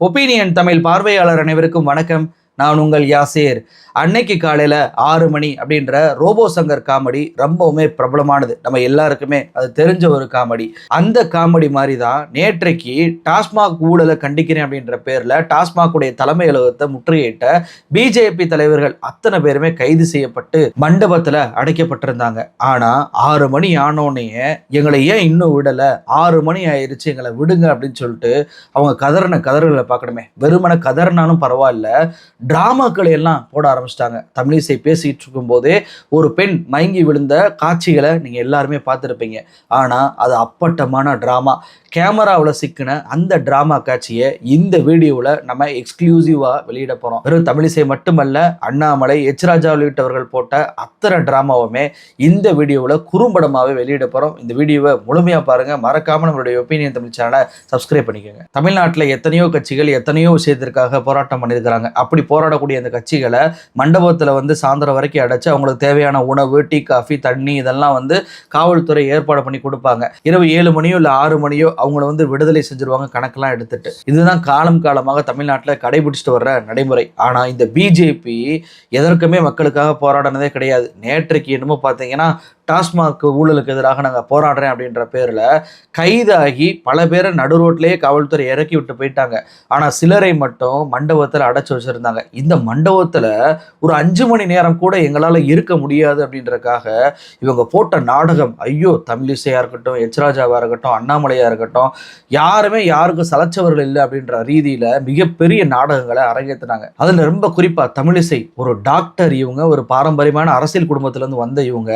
Opinion Tamil பார்வையாளர் அனைவருக்கும் வணக்கம். நான் உங்கள் யாசேர். அன்னைக்கு காலையில் ஆறு மணி அப்படின்ற ரோபோ சங்கர் காமெடி ரொம்பவுமே பிரபலமானது. நம்ம எல்லாருக்குமே அது தெரிஞ்ச ஒரு காமெடி. அந்த காமெடி மாதிரி தான் நேற்றைக்கு டாஸ்மாக் ஊழலை கண்டிக்கிறேன் அப்படின்ற பேரில் டாஸ்மாகுடைய தலைமை அலுவலகத்தை முற்றுகையிட்ட பிஜேபி தலைவர்கள் அத்தனை பேருமே கைது செய்யப்பட்டு மண்டபத்தில் அடைக்கப்பட்டிருந்தாங்க. ஆனால் ஆறு மணி ஆனோடனே எங்களை ஏன் இன்னும் விடலை? ஆறு மணி ஆயிடுச்சு எங்களை விடுங்க அப்படின்னு சொல்லிட்டு அவங்க கதறின கதறுகளை பார்க்கணுமே. வெறுமன கதறினாலும் பரவாயில்ல. டிராமாக்களை எல்லாம் போட ஆரம்பிச்சிட்டாங்க. தமிழிசை பேசிகிட்டு இருக்கும்போதே ஒரு பெண் மயங்கி விழுந்த காட்சிகளை நீங்கள் எல்லாருமே பார்த்துருப்பீங்க. ஆனால் அது அப்பட்டமான ட்ராமா. கேமராவில் சிக்கின அந்த ட்ராமா காட்சியை இந்த வீடியோவில் நம்ம எக்ஸ்க்ளூசிவாக வெளியிட போகிறோம் வெறும் தமிழிசை மட்டுமல்ல அண்ணாமலை எச் ராஜா உள்ளிட்டவர்கள் போட்ட அத்தனை ட்ராமாவுமே இந்த வீடியோவில் குறும்படமாகவே வெளியிட போகிறோம் இந்த வீடியோவை முழுமையாக பாருங்கள் மறக்காமல் நம்மளுடைய ஒப்பீனியன் தமிழ் சேனலை சப்ஸ்கிரைப் பண்ணிக்கோங்க. தமிழ்நாட்டில் எத்தனையோ கட்சிகள் எத்தனையோ விஷயத்திற்காக போராட்டம் பண்ணியிருக்கிறாங்க. அப்படி போ போராடக்கூடிய அந்த கட்சிகளை மண்டபத்தில் வந்து சாயந்தரம் வரைக்கும் அடைச்சு அவங்களுக்கு தேவையான உணவு டீ காஃபி தண்ணி இதெல்லாம் வந்து காவல்துறை ஏற்பாடு பண்ணி கொடுப்பாங்க. இரவு ஏழு மணியோ இல்லை ஆறு மணியோ அவங்கள வந்து விடுதலை செஞ்சிருவாங்க கணக்கெல்லாம் எடுத்துட்டு. இதுதான் காலம் காலமாக தமிழ்நாட்டில் கடைபிடிச்சிட்டு வர்ற நடைமுறை. ஆனால் இந்த பிஜேபி எதற்குமே மக்களுக்காக போராடினதே கிடையாது. நேற்றைக்கு என்னமோ பார்த்தீங்கன்னா டாஸ்மாக் ஊழலுக்கு எதிராக நாங்கள் போராடுறேன் அப்படின்ற பேரில் கைதாகி பல பேரை நடு ரோட்லேயே காவல்துறை இறக்கி விட்டு போயிட்டாங்க. ஆனால் சிலரை மட்டும் மண்டபத்தில் அடைச்சி வச்சுருந்தாங்க. இந்த மண்டபத்தில் ஒரு அஞ்சு மணி நேரம் கூட எங்களால் இருக்க முடியாது அப்படின்றக்காக இவங்க போட்ட நாடகம் ஐயோ தமிழிசையாக இருக்கட்டும் எச்ராஜாவாக இருக்கட்டும் அண்ணாமலையாக இருக்கட்டும் யாருமே யாருக்கும் சலைச்சவர்கள் இல்லை அப்படின்ற ரீதியில் மிகப்பெரிய நாடகங்களை அரங்கேற்றினாங்க அதில் ரொம்ப குறிப்பாக தமிழிசை ஒரு டாக்டர் இவங்க ஒரு பாரம்பரியமான அரசியல் குடும்பத்திலேருந்து வந்த இவங்க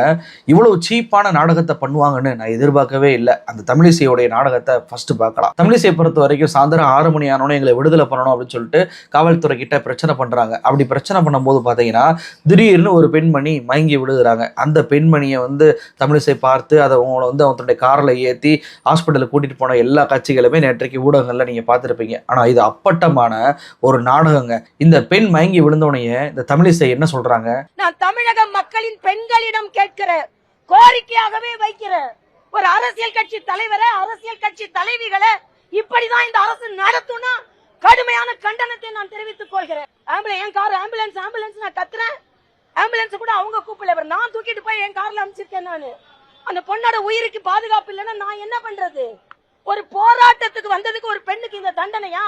இவ்வளவு சீப்பான நாடகத்தை பண்ணுவாங்கன்னு நான் எதிர்பார்க்கவே இல்லை. அந்த தமிழிசையோடைய நாடகத்தை ஃபர்ஸ்ட் பார்க்கலாம். தமிழிசையை பொறுத்த வரைக்கும் சாயந்தரம் ஆறு மணி ஆனோன்னு எங்களை விடுதலை பண்ணணும் அப்படின்னு சொல்லிட்டு காவல்துறை கிட்ட பிரச்சனை பண்றாங்க. அப்படி பிரச்சனை பண்ணும்போது பார்த்தீங்கன்னா திடீர்னு ஒரு பெண்மணி மயங்கி விழுகிறாங்க. அந்த பெண்மணியை வந்து தமிழிசை பார்த்து அதை உங்களை வந்து அவங்களுடைய காரில் ஏற்றி ஹாஸ்பிட்டலுக்கு கூட்டிட்டு போன எல்லா கட்சிகளுமே நேற்றைக்கு ஊடகங்களில் நீங்கள் பார்த்துருப்பீங்க. ஆனால் இது அப்பட்டமான ஒரு நாடகங்க. இந்த பெண் மயங்கி விழுந்தோடனே இந்த தமிழிசை என்ன சொல்றாங்க? நான் தமிழக மக்களின் பெண்களிடம் கேட்கிற கோரிக்கையாகவே வைக்கிற ஒரு அரசியல் கட்சி தலைவரை அரசியல் கட்சி தலைவிகளை இப்படிதான் இந்த அரசு நடத்தும்னா கடுமையான கண்டனத்தை நான் தெரிவித்துக் கொள்கிறேன். ஆம்புலன்ஸ் என் கார் ஆம்புலன்ஸ் ஆம்புலன்ஸ் நான் கத்துறேன். ஆம்புலன்ஸ் கூட அவங்க கூப்பிடல. இவர் நான் தூக்கிட்டு போய் என் கார்ல அனுப்பிச்சிருக்கேன் நான். அந்த பொண்ணோட உயிருக்கு பாதுகாப்பு இல்லைன்னா நான் என்ன பண்றது? ஒரு போராட்டத்துக்கு வந்ததுக்கு ஒரு பெண்ணுக்கு இந்த தண்டனையா?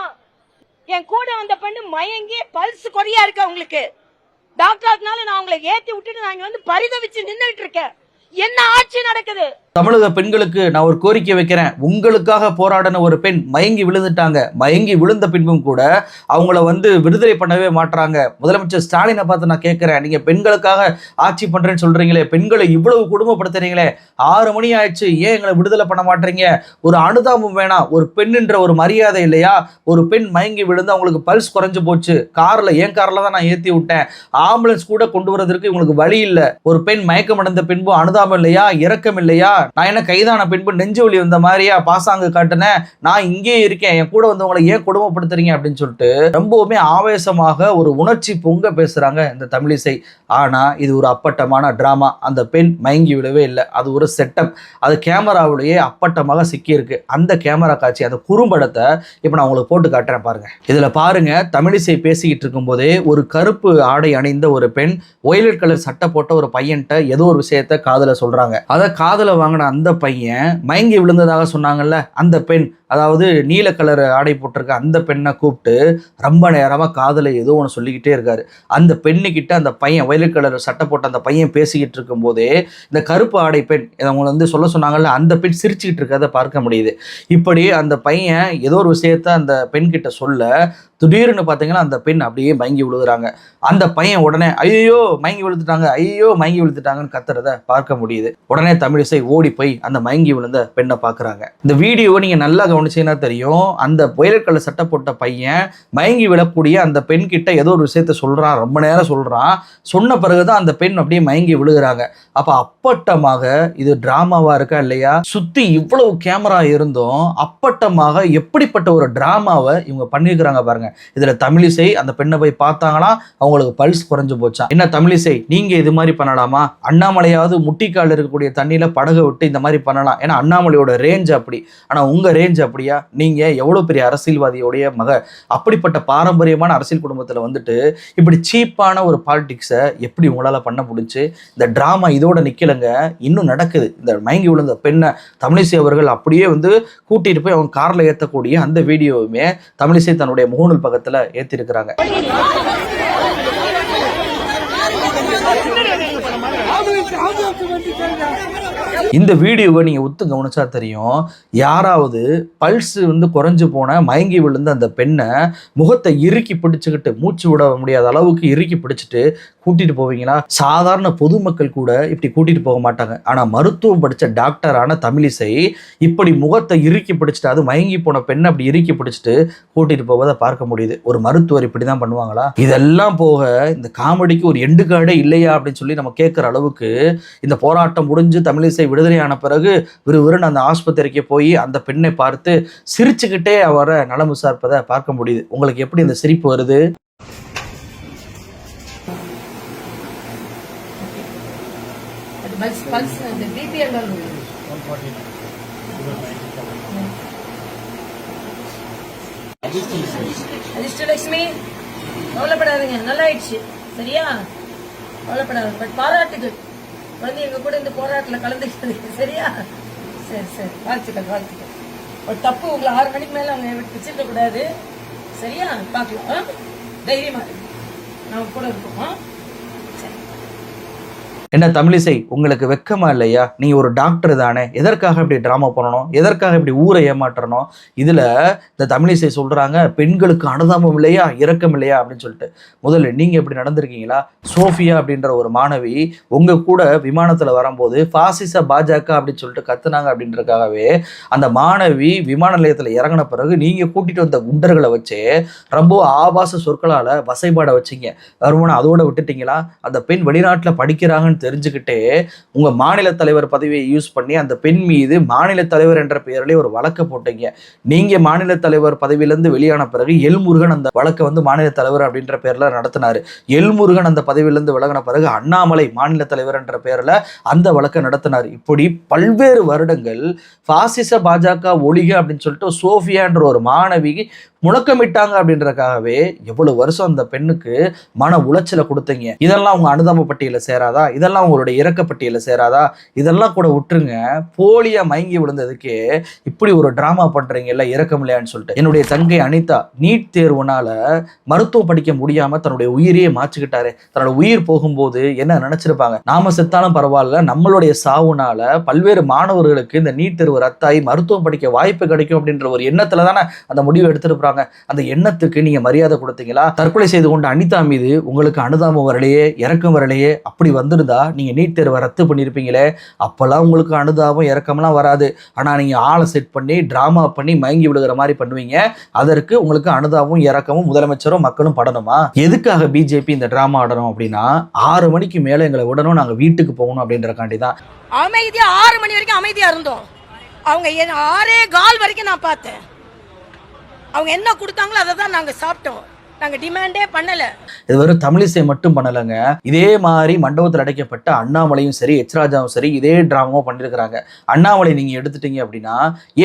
என் கூட வந்த பெண்ணு மயங்கி பல்ஸ் குறையா இருக்கு அவங்களுக்கு. டாக்டர்னால நான் அவங்களை ஏத்தி விட்டுட்டு நான் இங்க வந்து பரிதவிச்சு நின்றுட்டு இருக்கேன். என்ன ஆட்சி நடக்குது? தமிழக பெண்களுக்கு நான் ஒரு கோரிக்கை வைக்கிறேன். உங்களுக்காக போராடின ஒரு பெண் மயங்கி விழுந்துட்டாங்க. மயங்கி விழுந்த பின்பும் கூட அவங்கள வந்து விடுதலை பண்ணவே மாட்றாங்க. முதலமைச்சர் ஸ்டாலினை பார்த்து நான் கேட்குறேன். நீங்கள் பெண்களுக்காக ஆட்சி பண்ணுறேன்னு சொல்கிறீங்களே பெண்களை இவ்வளவு குடும்பப்படுத்துறீங்களே ஆறு மணி ஆயிடுச்சு ஏன் எங்களை விடுதலை பண்ண மாட்டீங்க? ஒரு அனுதாபம் வேணாம் ஒரு பெண்ணுன்ற ஒரு மரியாதை இல்லையா? ஒரு பெண் மயங்கி விழுந்து அவங்களுக்கு பல்ஸ் குறைஞ்சு போச்சு. காரில் ஏன் காரில் தான் நான் ஏற்றி விட்டேன். ஆம்புலன்ஸ் கூட கொண்டு வரதற்கு இவங்களுக்கு வழி இல்லை. ஒரு பெண் மயக்கம் அடைந்த பின்பு அனுதாபம் இல்லையா? இறக்கம் இல்லையா? நான் என்ன கைதான பின்பு நெஞ்சு வலி வந்த மாதிரியா? பாசாங்கு காட்டினேன் நான் இங்கே இருக்கேன். என் கூட வந்தவங்களை ஏன் கொடுமைப்படுத்துறீங்க? அப்படின்னு சொல்லிட்டு ரொம்பவுமே ஆவேசமாக ஒரு உணர்ச்சி பொங்க பேசுறாங்க இந்த தமிழிசை ஆனா இது ஒரு அப்பட்டமான டிராமா. அந்த பெண் மயங்கி விடவே இல்லை. அது ஒரு செட்டப். அது கேமராவிலேயே அப்பட்டமாக சிக்கியிருக்கு. அந்த கேமரா காட்சி அந்த குறும்படத்தை இப்போ நான் உங்களுக்கு போட்டு காட்டுறேன் பாருங்க. இதில் பாருங்க தமிழிசை பேசிக்கிட்டு இருக்கும்போதே ஒரு கருப்பு ஆடை அணிந்த ஒரு பெண் ஒயலட் கலர் சட்டை போட்ட ஒரு பையன்கிட்ட ஏதோ ஒரு விஷயத்த காதல சொல்றாங்க. அதை காதுல வாங்கின அந்த பையன் மயங்கி விழுந்ததாக சொன்னாங்கல்ல அந்த பெண் அதாவது நீல கலர் ஆடை போட்டிருக்க அந்த பெண்ணை கூப்பிட்டு ரொம்ப நேரமாக காதலை ஏதோ ஒன்று சொல்லிக்கிட்டே இருக்காரு. அந்த பெண்ணுக்கிட்ட அந்த பையன் வயலட் கலர் சட்டை போட்ட அந்த பையன் பேசிக்கிட்டு இருக்கும்போதே இந்த கருப்பு ஆடை பெண் இதை வந்து சொல்ல சொன்னாங்கல்ல அந்த பெண் சிரிச்சுக்கிட்டு இருக்கிறத பார்க்க முடியுது. இப்படி அந்த பையன் ஏதோ ஒரு விஷயத்த அந்த பெண்கிட்ட சொல்ல திடீர்னு பார்த்தீங்கன்னா அந்த பெண் அப்படியே மயங்கி விழுகுறாங்க. அந்த பையன் உடனே ஐயோ மயங்கி விழுந்துட்டாங்க ஐயோ மயங்கி விழுந்துட்டாங்கன்னு கத்துறத பார்க்க முடியுது. உடனே தமிழிசை ஓடி போய் அந்த மயங்கி விழுந்த பெண்ணை பார்க்குறாங்க இந்த வீடியோவை நீங்கள் நல்லா கவனிச்சிங்கன்னா தெரியும். அந்த புயலுக்கல்ல சட்டை போட்ட பையன் மயங்கி விழக்கூடிய அந்த பெண் கிட்ட ஏதோ ஒரு விஷயத்த சொல்கிறான் ரொம்ப நேரம் சொல்கிறான் சொன்ன பிறகுதான் அந்த பெண் அப்படியே மயங்கி விழுகிறாங்க. அப்போ அப்பட்டமாக இது ட்ராமாவாக இருக்கா இல்லையா? சுற்றி இவ்வளவு கேமரா இருந்தும் அப்பட்டமாக எப்படிப்பட்ட ஒரு டிராமாவை இவங்க பண்ணியிருக்கிறாங்க பாருங்க. இதுல தமிழிசை அந்த பெண்ணை போய் பார்த்தாங்கன்னா அவங்களுக்கு பல்ஸ் குறைஞ்சு போச்சா? என்ன தமிழிசை நீங்க இது மாதிரி பண்ணலாமா? அண்ணாமலையாவது முட்டிக்கால் இருக்கக்கூடிய தண்ணியில படகு விட்டு இந்த மாதிரி பண்ணலாம். ஏன்னா அண்ணாமலையோட ரேஞ்ச் அப்படி. ஆனா உங்க ரேஞ்ச் அப்படியா? நீங்க எவ்வளவு பெரிய அரசியல்வாதியோடைய மக அப்படிப்பட்ட பாரம்பரியமான அரசியல் குடும்பத்துல வந்துட்டு இப்படி சீப்பான ஒரு பாலிடிக்ஸை எப்படி உங்களால பண்ண முடிஞ்சு? இந்த டிராமா இதோட நிக்கலங்க. இன்னும் நடக்குது. இந்த மயங்கி விழுந்த பெண்ணை தமிழிசை அவர்கள் அப்படியே வந்து கூட்டிட்டு போய் அவங்க கார்ல ஏத்தக்கூடிய அந்த வீடியோவுமே தமிழிசை தன்னுடைய முகநூல் பக்கத்துல ஏத்திருக்கிறாங்க. இந்த வீடியோவை நீங்க ஒத்து கவனிச்சா தெரியும். யாராவது பல்ஸ் வந்து குறைஞ்சு போன மயங்கி விழுந்த அந்த பெண்ணை முகத்தை இறுக்கி பிடிச்சுக்கிட்டு மூச்சு விட முடியாத அளவுக்கு இறுக்கி பிடிச்சிட்டு கூட்டிட்டு போவீங்களா சாதாரண பொதுமக்கள் கூட இப்படி கூட்டிட்டு போக மாட்டாங்க. ஆனா மருத்துவம் படிச்ச டாக்டரான தமிழிசை இப்படி முகத்தை இறுக்கி பிடிச்சிட்டு அது மயங்கி போன பெண்ணை அப்படி இறுக்கி பிடிச்சிட்டு கூட்டிட்டு போவதை பார்க்க முடியுது. ஒரு மருத்துவர் இப்படிதான் பண்ணுவாங்களா? இதெல்லாம் போக இந்த காமெடிக்கு ஒரு எண்டு கார்டே இல்லையா அப்படின்னு சொல்லி நம்ம கேட்குற அளவுக்கு இந்த போராட்டம் முடிஞ்சு தமிழிசை விடுதலையான பிறகு விறுவிறுன்னு அந்த ஆஸ்பத்திரிக்கு போய் அந்த பெண்ணை பார்த்து சிரிச்சுக்கிட்டே அவரை நலம் விசாரிப்பதை பார்க்க முடியுது. உங்களுக்கு எப்படி இந்த சிரிப்பு வருது? பல்ஸ் பல்ஸ் அந்த பிபி எல்லாம் அதிர்ஷ்டலட்சுமி கவலைப்படாதீங்க நல்லா ஆயிடுச்சு சரியா? கவலைப்படாத பட் பாராட்டுகள். வந்து எங்க கூட இந்த போராட்டத்தில் கலந்துக்கிட்டது சரியா? சரி சரி. வாழ்த்துக்கள் வாழ்த்துக்கள். ஒரு தப்பு உங்களை ஆறு மணிக்கு மேல அவங்க வச்சிருக்க கூடாது சரியா? பார்க்கலாம். ஆ? தைரியமா இருங்க. நான் கூட இருக்கோம். ஆ? என்ன தமிழிசை உங்களுக்கு வெக்கமா இல்லையா? நீங்கள் ஒரு டாக்டர் தானே. எதற்காக இப்படி ட்ராமா பண்ணணும்? எதற்காக இப்படி ஊரை ஏமாற்றணும்? இதில் இந்த தமிழிசை சொல்கிறாங்க பெண்களுக்கு அனுதாபம் இல்லையா? இரக்கம் இல்லையா? அப்படின்னு சொல்லிட்டு. முதல்ல நீங்கள் எப்படி நடந்திருக்கீங்களா? சோஃபியா அப்படின்ற ஒரு மாணவி உங்கள் கூட விமானத்தில் வரும்போது பாசிச பாஜக அப்படின்னு சொல்லிட்டு கத்துனாங்க அப்படின்றதுக்காகவே அந்த மாணவி விமான நிலையத்தில் இறங்கின பிறகு நீங்கள் கூட்டிகிட்டு வந்த குண்டர்களை வச்சு ரொம்ப ஆபாச சொற்களால் வசைபாட வச்சீங்க. வருமானம் அதோட விட்டுட்டீங்களா? அந்த பெண் வெளிநாட்டில் படிக்கிறாங்கன்னு தெரிஞ்சுக்கிட்டே உங்க மாநில தலைவர் பதவியை யூஸ் பண்ணி அந்த பெண் மீது மாநில தலைவர் என்ற பெயரிலே ஒரு வழக்கை போட்டீங்க. நீங்க மாநில தலைவர் பதவியிலிருந்து வெளியான பிறகு எல்முருகன் அந்த வழக்கை வந்து மாநில தலைவர் அப்படின்ற பேர்ல நடத்தினாரு. எல்முருகன் அந்த பதவியிலிருந்து விலகின பிறகு அண்ணாமலை மாநில தலைவர் என்ற பெயர்ல அந்த வழக்கை நடத்தினார். இப்படி பல்வேறு வருடங்கள் பாசிச பாஜக ஒழிக அப்படின்னு சொல்லிட்டு சோஃபியான்ற ஒரு மாணவி முழக்கமிட்டாங்க அப்படின்றதுக்காகவே எவ்வளவு வருஷம் அந்த பெண்ணுக்கு மன உளைச்சலை கொடுத்தீங்க? இதெல்லாம் உங்க அனுதாப பட்டியல சேராதா? இதெல்லாம் உங்களுடைய இறக்க பட்டியல சேராதா? இதெல்லாம் கூட விட்டுருங்க. போலியா மயங்கி விழுந்ததுக்கே இப்படி ஒரு டிராமா பண்றீங்கல்ல இறக்கம் இல்லையான்னு சொல்லிட்டு. என்னுடைய தங்கை அனிதா நீட் தேர்வுனால மருத்துவம் படிக்க முடியாம தன்னுடைய உயிரையே மாச்சுக்கிட்டாரு தன்னோட உயிர் போகும்போது என்ன நினைச்சிருப்பாங்க? நாம செத்தாலும் பரவாயில்ல நம்மளுடைய சாவுனால பல்வேறு மாணவர்களுக்கு இந்த நீட் தேர்வு ரத்தாகி மருத்துவம் படிக்க வாய்ப்பு கிடைக்கும் அப்படின்ற ஒரு எண்ணத்துல தானே அந்த முடிவு எடுத்திருப்பாங்க. அந்த எண்ணத்துக்கு நீங்க மரியாதை கொடுத்தீங்களா? தற்கொலை செய்து கொண்ட அனிதா மீது உங்களுக்கு அனுதாபம் வரலையே இறக்கம் வரலையே அப்படி வந்திருந்தா நீங்க நீட் தேர்வை ரத்து பண்ணியிருப்பீங்களே அப்பெல்லாம் உங்களுக்கு அனுதாபம் இறக்கம்லாம் வராது. ஆனா நீங்க ஆளை செட் பண்ணி டிராமா பண்ணி மயங்கி விடுகிற மாதிரி பண்ணுவீங்க. அதற்கு உங்களுக்கு அனுதாபமும் இறக்கமும் முதலமைச்சரும் மக்களும் படணுமா? எதுக்காக பிஜேபி இந்த டிராமா ஆடணும் அப்படின்னா ஆறு மணிக்கு மேல எங்களை விடணும் நாங்க வீட்டுக்கு போகணும் அப்படின்றக்காண்டி தான். அமைதியா ஆறு மணி வரைக்கும் அமைதியா இருந்தோம். அவங்க ஆறே கால் வரைக்கும் நான் பார்த்தேன். அவங்க என்ன கொடுத்தாங்களோ அதை தான் நாங்கள் சாப்பிட்டோம். நாங்க டிமாண்டே பண்ணல. இது வெறும் தமிழிசை மட்டும் பண்ணலைங்க. இதே மாதிரி மண்டபத்தில் அடைக்கப்பட்ட அண்ணாமலையும் சரி எச்ராஜாவும் சரி இதே டிராமாவும் பண்ணியிருக்கிறாங்க அண்ணாமலை நீங்க எடுத்துட்டீங்க அப்படின்னா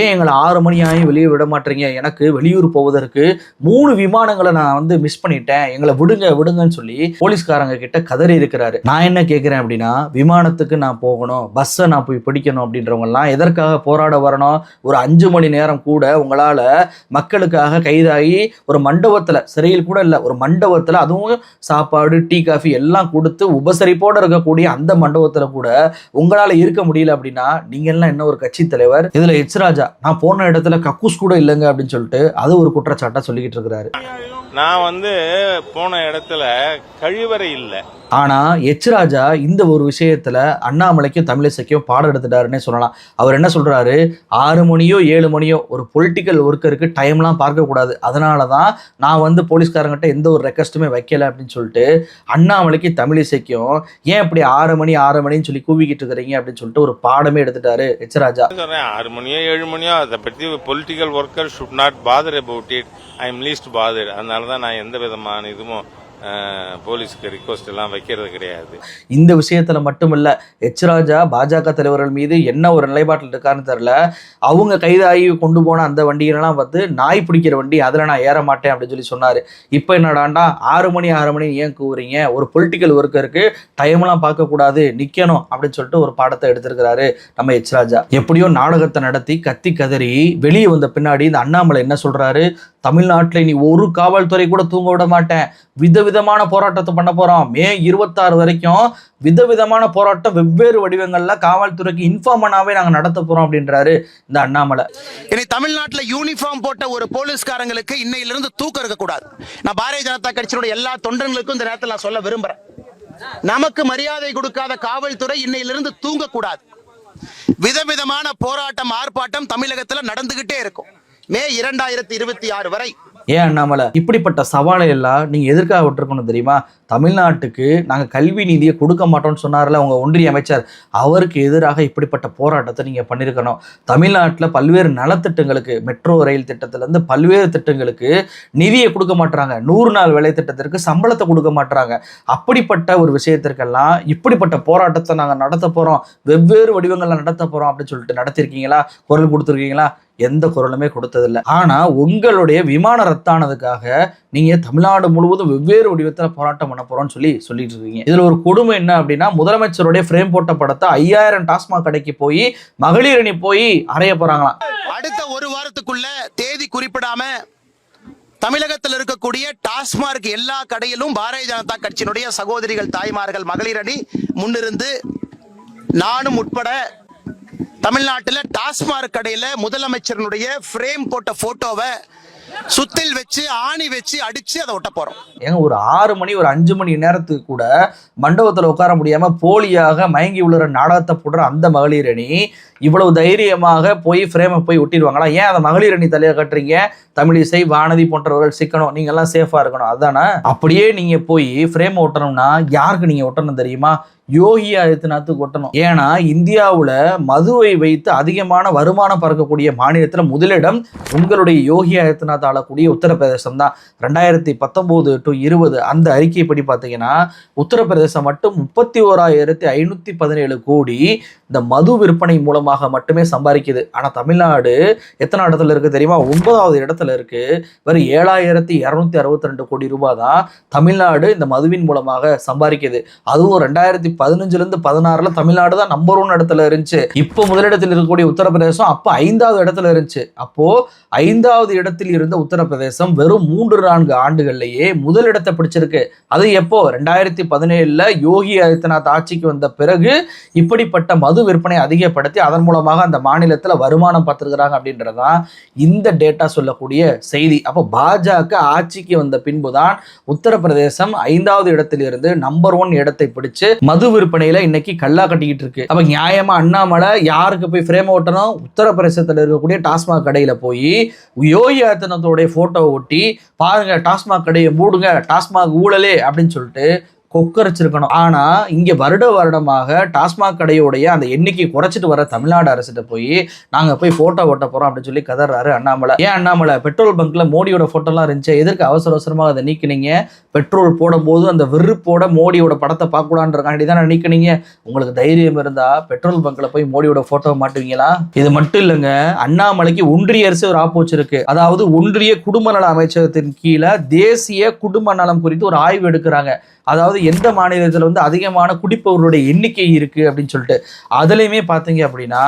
ஏன் எங்களை ஆறு மணி ஆகியும் வெளியே விட மாட்டீங்க? எனக்கு வெளியூர் போவதற்கு மூணு விமானங்களை நான் வந்து மிஸ் பண்ணிட்டேன். எங்களை விடுங்க விடுங்கன்னு சொல்லி போலீஸ்காரங்க கிட்ட கதறி இருக்கிறாரு. நான் என்ன கேட்குறேன் அப்படின்னா விமானத்துக்கு நான் போகணும் பஸ்ஸை நான் போய் பிடிக்கணும் அப்படின்றவங்க எல்லாம் எதற்காக போராட வரணும்? ஒரு அஞ்சு மணி நேரம் கூட உங்களால மக்களுக்காக கைதாகி ஒரு மண்டபத்துல சிறையில் கூட இல்லை. ஒரு மண்டபத்தில் அதுவும் சாப்பாடு டீ காஃபி எல்லாம் கொடுத்து உபசரிப்போடு இருக்கக்கூடிய அந்த மண்டபத்தில் கூட உங்களால் இருக்க முடியல அப்படின்னா நீங்கள்லாம் என்ன ஒரு கட்சி தலைவர்? இதில் எச் ராஜா நான் போன இடத்துல கக்கூஸ் கூட இல்லைங்க அப்படின்னு சொல்லிட்டு அது ஒரு குற்றச்சாட்டாக சொல்லிக்கிட்டு இருக்கிறாரு. நான் வந்து போன இடத்துல கழிவறை இல்லை. ஆனா எச்ராஜா இந்த ஒரு விஷயத்துல அண்ணாமலைக்கும் தமிழிசைக்கும் பாடம் எடுத்துட்டாருன்னே சொல்லலாம். அவர் என்ன சொல்றாரு? ஆறு மணியோ ஏழு மணியோ ஒரு பொலிட்டிக்கல் ஒர்க்கருக்கு டைம்லாம் பார்க்க கூடாது அதனால தான் நான் வந்து போலீஸ்காரங்கிட்ட எந்த ஒரு ரெக்வஸ்ட்டுமே வைக்கல அப்படின்னு சொல்லிட்டு அண்ணாமலைக்கு தமிழிசைக்கும் ஏன் இப்படி ஆறு மணி ஆறு மணின்னு சொல்லி கூவிக்கிட்டு இருக்கிறீங்க அப்படின்னு சொல்லிட்டு ஒரு பாடமே எடுத்துட்டாரு எச்ராஜா. ஆறு மணியோ ஏழு மணியோ அதை பற்றி political worker should not bother about it I am least bother அதனால தான் நான் எந்த விதமான இதுவும் போலீஸுக்கு ரிக்வஸ்ட் எல்லாம் வைக்கிறது கிடையாது. இந்த விஷயத்துல மட்டுமல்ல எச் ராஜா பாஜக தலைவர்கள் மீது என்ன ஒரு நிலைப்பாட்டில் இருக்காருன்னு தெரியல. அவங்க கைதாகி கொண்டு போன அந்த வண்டியிலலாம் பார்த்து நாய் பிடிக்கிற வண்டி அதில் நான் ஏற மாட்டேன் அப்படின்னு சொல்லி சொன்னார். இப்போ என்னடாண்டா ஆறு மணி ஆறு மணி ஏன் கூவுறீங்க? ஒரு பொலிட்டிக்கல் ஒர்க்கருக்கு டைம்லாம் பார்க்கக்கூடாது நிற்கணும் அப்படின்னு சொல்லிட்டு ஒரு பாடத்தை எடுத்திருக்கிறாரு நம்ம எச் ராஜா. எப்படியோ நாடகத்தை நடத்தி கத்தி கதறி வெளியே வந்த பின்னாடி இந்த அண்ணாமலை என்ன சொல்கிறாரு தமிழ்நாட்டில் நீ ஒரு காவல்துறை கூட தூங்க விட மாட்டேன். விதவிதமான போராட்டத்தை பண்ண போகிறோம் மே இருபத்தாறு வரைக்கும் விதவிதமான போராட்டம் வெவ்வேறு வடிவங்களில் காவல்துறைக்கு இன்ஃபார்ம் பண்ணாவே நாங்கள் நடத்த போகிறோம் அப்படின்றாரு இந்த அண்ணாமலை. இனி தமிழ்நாட்டில் யூனிஃபார்ம் போட்ட ஒரு போலீஸ்காரங்களுக்கு இன்னையிலிருந்து தூக்கம் இருக்கக்கூடாது நான் பாரதிய ஜனதா கட்சியினுடைய எல்லா தொண்டர்களுக்கும் இந்த நேரத்தில் நான் சொல்ல விரும்புறேன். நமக்கு மரியாதை கொடுக்காத காவல்துறை இன்னையிலிருந்து தூங்கக்கூடாது விதவிதமான போராட்டம் ஆர்ப்பாட்டம் தமிழகத்துல நடந்துகிட்டே இருக்கும். மே இரண்டாயிரத்தி இருபத்தி ஆறு வரை. ஏன் அண்ணாமலை? இப்படிப்பட்ட சவாலை எல்லாம் நீங்க எதற்காக விட்டுருக்கணும் தெரியுமா? தமிழ்நாட்டுக்கு நாங்க கல்வி நிதியை கொடுக்க மாட்டோம்னு சொன்னார்ல உங்க ஒன்றிய அமைச்சர். அவருக்கு எதிராக இப்படிப்பட்ட போராட்டத்தை நீங்க பண்ணியிருக்கணும் தமிழ்நாட்டில் பல்வேறு நலத்திட்டங்களுக்கு மெட்ரோ ரயில் திட்டத்துல இருந்து பல்வேறு திட்டங்களுக்கு நிதியை கொடுக்க மாட்டாங்க நூறு நாள் வேலை திட்டத்திற்கு சம்பளத்தை கொடுக்க மாட்டாங்க அப்படிப்பட்ட ஒரு விஷயத்திற்கெல்லாம் இப்படிப்பட்ட போராட்டத்தை நாங்க நடத்த போறோம். வெவ்வேறு வடிவங்களில் நடத்த போறோம் அப்படின்னு சொல்லிட்டு நடத்திருக்கீங்களா? குரல் கொடுத்துருக்கீங்களா? எந்த குரலுமே கொடுத்ததில்லை. ஆனா உங்களுடைய விமான ரத்தானதுக்காக நீங்க தமிழ்நாடு முழுவதும் வெவ்வேறு வடிவத்தில் போராட்டம் பண்ண போறோம்னு சொல்லி சொல்லிட்டு இருக்கீங்க. இதுல ஒரு கொடுமை என்ன அப்படின்னா முதலமைச்சருடைய ஃப்ரேம் போட்ட படத்தை ஐயாயிரம் டாஸ்மாக் கடைக்கு போய் மகளிர் அணி போய் அறைய போறாங்களாம். அடுத்த ஒரு வாரத்துக்குள்ள தேதி குறிப்பிடாம தமிழகத்தில் இருக்கக்கூடிய டாஸ்மார்க் எல்லா கடையிலும் பாரதிய ஜனதா கட்சியினுடைய சகோதரிகள் தாய்மார்கள் மகளிர் அணி முன்னிருந்து நானும் உட்பட தமிழ்நாட்டில் டாஸ்மார்க் கடையில முதலமைச்சரனுடைய ஃப்ரேம் போட்ட போட்டோவை சுத்தில் வச்சு ஆணி வச்சு அடிச்சு அதை ஒட்ட போறோம். ஏங்க ஒரு ஆறு மணி ஒரு அஞ்சு மணி நேரத்துக்கு கூட மண்டபத்தில் உட்கார முடியாம போலியாக மயங்கி விழுற நாடகத்தை போடுற அந்த மகளிர் அணி இவ்வளவு தைரியமாக போய் ஃப்ரேமை போய் ஒட்டிடுவாங்களா? ஏன் அதை மகளிர் அணி தலையை கட்டுறீங்க? தமிழிசை வானதி போன்றவர்கள் சிக்கணும். நீங்கள்லாம் எல்லாம் இருக்கணும். அதுதானே அப்படியே நீங்கள் போய் ஃப்ரேம் ஒட்டணும்னா யாருக்கு நீங்கள் ஒட்டணும் தெரியுமா? யோகி ஆதித்யநாத்துக்கு ஒட்டணும். ஏன்னா இந்தியாவில் மதுவை வைத்து அதிகமான வருமானம் பறக்கக்கூடிய மாநிலத்தில் முதலிடம் உங்களுடைய யோகி ஆதித்யநாத் ஆளக்கூடிய உத்தரப்பிரதேசம் தான் ரெண்டாயிரத்தி பத்தொம்போது டு இருபது அந்த அறிக்கைப்படி பார்த்தீங்கன்னா உத்தரப்பிரதேசம் மட்டும் முப்பத்தி ஓராயிரத்தி ஐநூற்றி பதினேழு கோடி இந்த மது விற்பனை மூலமாக மட்டுமே சம்பாதிக்குது. ஆனால் தமிழ்நாடு எத்தனை இடத்துல இருக்கு தெரியுமா? ஒன்பதாவது இடத்துல இருக்கு. வெறும் ஏழாயிரத்தி இரநூத்தி அறுபத்தி ரெண்டு கோடி ரூபாய் தான் தமிழ்நாடு இந்த மதுவின் மூலமாக சம்பாதிக்குது. அதுவும் ரெண்டாயிரத்தி பதினஞ்சுலேருந்து இருந்து பதினாறுல தமிழ்நாடு தான் நம்பர் ஒன் இடத்துல இருந்துச்சு. இப்போ முதலிடத்தில் இருக்கக்கூடிய உத்தரப்பிரதேசம் அப்போ ஐந்தாவது இடத்துல இருந்துச்சு. அப்போ ஐந்தாவது இடத்தில் இருந்த உத்தரப்பிரதேசம் வெறும் மூன்று நான்கு ஆண்டுகள்லேயே முதலிடத்தை பிடிச்சிருக்கு. அது எப்போ? ரெண்டாயிரத்தி பதினேழுல யோகி ஆதித்யநாத் ஆட்சிக்கு வந்த பிறகு இப்படிப்பட்ட மது விற்பனை அதிகப்படுத்தி அதன் மூலமாக அந்த மாநிலத்தில் வருமானம் பார்த்துருக்குறாங்க அப்படின்றதான் இந்த டேட்டா சொல்லக்கூடிய செய்தி. அப்போ பாஜக ஆட்சிக்கு வந்த பின்புதான் உத்தரப்பிரதேசம் ஐந்தாவது இடத்திலிருந்து நம்பர் ஒன் இடத்தை பிடிச்சு மது விற்பனையில இன்னைக்கு கல்லா கட்டிக்கிட்டு இருக்கு. அப்போ நியாயமா அண்ணாமலை யாருக்கு போய் ஃப்ரேம் ஓட்டணும்? உத்தரப்பிரதேசத்துல இருக்கக்கூடிய டாஸ்மாக் கடையில போய் யோகி ஆதித்யநாத்தோடைய ஃபோட்டோவை ஒட்டி பாருங்க டாஸ்மாக் கடையை மூடுங்க டாஸ்மாக் ஊழலே அப்படின்னு சொல்லிட்டு கொக்கரிச்சிருக்கணும். ஆனா இங்க வருட வருடமாக டாஸ்மாக் கடையோடைய அந்த எண்ணிக்கை குறைச்சிட்டு வர தமிழ்நாடு அரசிட்ட போய் நாங்க போய் போட்டோ ஓட்ட போறோம் அப்படின்னு சொல்லி கதறாரு அண்ணாமலை. ஏன் அண்ணாமலை? பெட்ரோல் பங்க்ல மோடியோட போட்டோலாம் இருந்துச்சு. எதற்கு அவசர அவசரமாக அதை நீக்கினீங்க? பெட்ரோல் போடும்போது அந்த வெறுப்போட மோடியோட படத்தை பார்க்கக்கூடான்றக்காண்டி தானே நீக்கினீங்க. உங்களுக்கு தைரியம் இருந்தா பெட்ரோல் பங்க்ல போய் மோடியோட போட்டோ மாட்டுவீங்களா? இது மட்டும் இல்லைங்க அண்ணாமலைக்கு ஒன்றிய அரசு ஒரு ஆப்போச்சு இருக்கு அதாவது ஒன்றிய குடும்ப நல அமைச்சகத்தின் கீழே தேசிய குடும்ப நலம் குறித்து ஒரு ஆய்வு எடுக்கிறாங்க. அதாவது எந்த மாநிலத்தில் வந்து அதிகமான குடிப்பவர்களுடைய எண்ணிக்கை இருக்குது அப்படின்னு சொல்லிட்டு அதுலேயுமே பார்த்தீங்க அப்படின்னா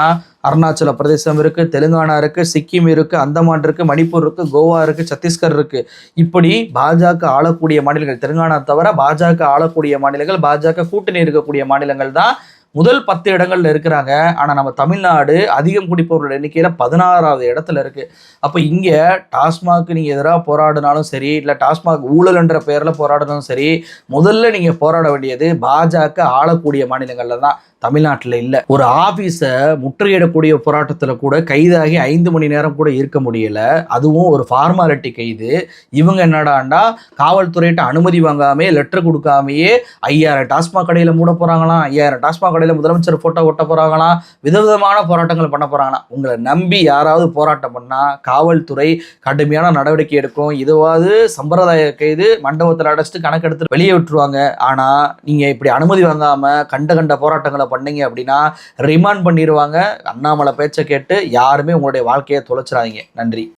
அருணாச்சல பிரதேசம் இருக்குது தெலுங்கானா இருக்குது சிக்கிம் இருக்குது அந்தமான் இருக்குது மணிப்பூர் இருக்குது கோவா இருக்குது சத்தீஸ்கர் இருக்குது இப்படி பாஜக ஆளக்கூடிய மாநிலங்கள் தெலுங்கானா தவிர பாஜக ஆளக்கூடிய மாநிலங்கள் பாஜக கூட்டணி இருக்கக்கூடிய மாநிலங்கள் தான் முதல் பத்து இடங்கள்ல இருக்கிறாங்க. ஆனால் நம்ம தமிழ்நாடு அதிகம் குடிப்பவர்களோட எண்ணிக்கையில் பதினாறாவது இடத்துல இருக்கு. அப்போ இங்கே டாஸ்மாக் நீங்கள் எதிராக போராடினாலும் சரி இல்லை டாஸ்மாக் ஊழல் என்ற பெயர்ல போராடினாலும் சரி முதல்ல நீங்கள் போராட வேண்டியது பாஜக ஆளக்கூடிய மாநிலங்களில் தான். தமிழ்நாட்டில் இல்லை. ஒரு ஆஃபீஸை முற்றுகையிடக்கூடிய போராட்டத்தில் கூட கைதாகி ஐந்து மணி நேரம் கூட இருக்க முடியலை. அதுவும் ஒரு ஃபார்மாலிட்டி கைது. இவங்க என்னடாண்டா காவல்துறையிட்ட அனுமதி வாங்காமே லெட்டர் கொடுக்காமையே ஐயாயிரம் டாஸ்மாக் கடையில் மூட போகிறாங்களாம் ஐயாயிரம் டாஸ்மாக் கடையில் முதலமைச்சர் ஃபோட்டோ ஒட்ட போகிறாங்களாம் விதவிதமான போராட்டங்கள் பண்ண போகிறாங்களாம் உங்களை நம்பி யாராவது போராட்டம் பண்ணால் காவல்துறை கடுமையான நடவடிக்கை எடுக்கும். இதுவாவது சம்பிரதாய கைது மண்டபத்தில் அடைச்சிட்டு கணக்கெடுத்து வெளியே விட்டுருவாங்க. ஆனால் நீங்கள் இப்படி அனுமதி வாங்காமல் கண்ட கண்ட போராட்டங்களை பண்ணீங்க அப்படின்னா ரிமாண்ட் பண்ணிடுவாங்க அண்ணாமலை பேச்சை கேட்டு யாருமே உங்களுடைய வாழ்க்கையை தொலைச்சிடாதீங்க. நன்றி.